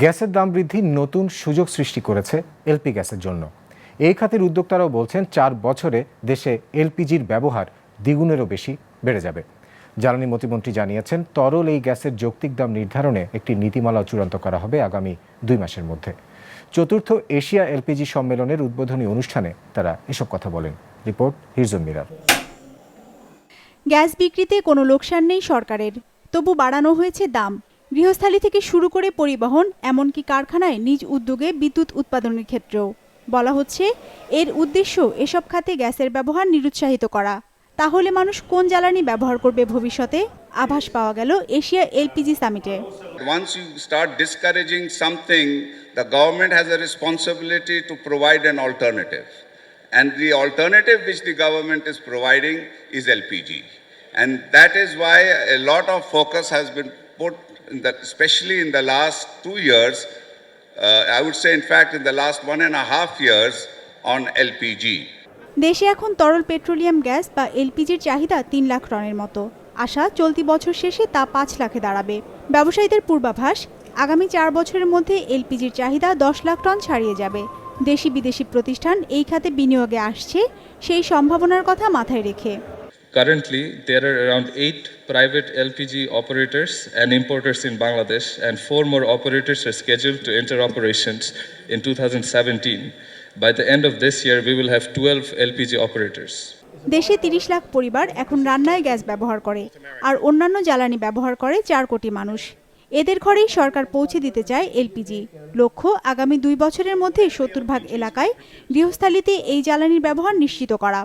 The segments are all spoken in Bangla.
গ্যাসের দাম বৃদ্ধি নতুন সুযোগ সৃষ্টি করেছে এলপি গ্যাসের জন্য। এই খাতের উদ্যোক্তারাও বলছেন, চার বছরে দেশে এলপিজির ব্যবহার দ্বিগুণেরও বেশি বেড়ে যাবে। জ্বালানি প্রতিমন্ত্রী জানিয়েছেন, তরল এই গ্যাসের যৌক্তিক দাম নির্ধারণে একটি নীতিমালা চূড়ান্ত করা হবে আগামী দুই মাসের মধ্যে। চতুর্থ এশিয়া এলপিজি সম্মেলনের উদ্বোধনী অনুষ্ঠানে তারা এসব কথা বলেন। Report, হিরজুম mirror. গ্যাস বিক্রিতে কোনো লোকসান নেই সরকারের, তবু বাড়ানো হয়েছে দাম। গৃহস্থালী থেকে শুরু করে পরিবহন, এমনকি কারখানায় নিজ উদ্যোগে বিদ্যুৎ উৎপাদনের ক্ষেত্রেও। বলা হচ্ছে, এর উদ্দেশ্য এসব খাতে গ্যাসের ব্যবহার নিরুৎসাহিত করা। তাহলে মানুষ কোন জ্বালানি ব্যবহার করবে ভবিষ্যতে? আভাস পাওয়া গেল Asia LPG সামিটে। Once you start discouraging something the government has a responsibility to provide an alternative and the alternative which the government is providing is LPG and that is why lot of focus has been put, the, especially in the last two years, uh, I would say, in fact, in the last one and a half years, on LPG. দেশে এখন তরল পেট্রোলিয়াম গ্যাস বা এলপিজির চাহিদা তিন লাখ টনের মতো। আশা চলতি বছর শেষে তা পাঁচ লাখে দাঁড়াবে। ব্যবসায়ীদের পূর্বাভাস আগামী চার বছরের মধ্যে এলপিজির চাহিদা দশ লাখ টন ছাড়িয়ে যাবে। দেশি বিদেশি প্রতিষ্ঠান এই খাতে বিনিয়োগে আসছে সেই সম্ভাবনার কথা মাথায় রেখে। Currently, there are around eight private LPG operators and importers in Bangladesh, and four more operators are scheduled to enter operations in 2017. By the end of this year, we will have 12 LPG operators. দেশে তিরিশ লাখ পরিবার এখন রান্নায় গ্যাস ব্যবহার করে আর অন্যান্য জ্বালানি ব্যবহার করে চার কোটি মানুষ এদের ঘরেই সরকার পৌঁছে দিতে চায় এলপিজি। লক্ষ্য, আগামী দুই বছরের মধ্যে সত্তর ভাগ এলাকায় গৃহস্থালিতে এই জ্বালানির ব্যবহার নিশ্চিত করা।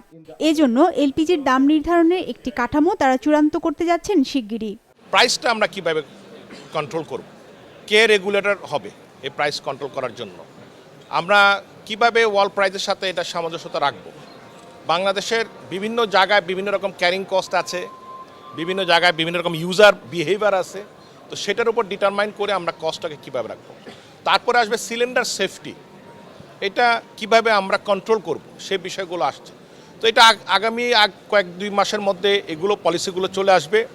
এজন্য এলপিজির দাম নির্ধারণের একটি কাঠামো তারা চূড়ান্ত করতে যাচ্ছেন শিগগিরই। প্রাইসটা আমরা কীভাবে কন্ট্রোল করব? কে রেগুলেটর হবে এই প্রাইস কন্ট্রোল করার জন্য? আমরা কীভাবে ওয়ার্ল্ড প্রাইসের সাথে এটা সামঞ্জস্যতা রাখব? বাংলাদেশের বিভিন্ন জায়গায় বিভিন্ন রকম ক্যারিং কস্ট আছে, বিভিন্ন জায়গায় বিভিন্ন রকম ইউজার বিহেভিয়ার আছে তো সেটার উপর ডিটারমাইন করে আমরা কস্টটাকে কীভাবে রাখব। তারপরে আসবে সিলিন্ডার সেফটি এটা কীভাবে আমরা কন্ট্রোল করব, সে বিষয়গুলো আসছে। তো এটা আগ- আগামী আগ কয়েক দুই মাসের মধ্যে এগুলো পলিসিগুলো চলে আসবে।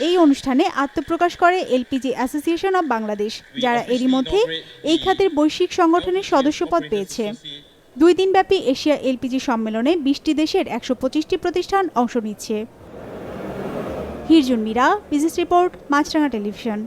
এই অনুষ্ঠানে আত্মপ্রকাশ করে এলপিজি অ্যাসোসিয়েশন অব বাংলাদেশ, যারা এরই মধ্যে এই খাতের বৈশ্বিক সংগঠনের সদস্যপদ পেয়েছে। দুই দিনব্যাপী এশিয়া এলপিজি সম্মেলনে বিশটি দেশের একশো পঁচিশটি প্রতিষ্ঠান অংশ নিচ্ছে। Hirjun Mira business report Maasranga television.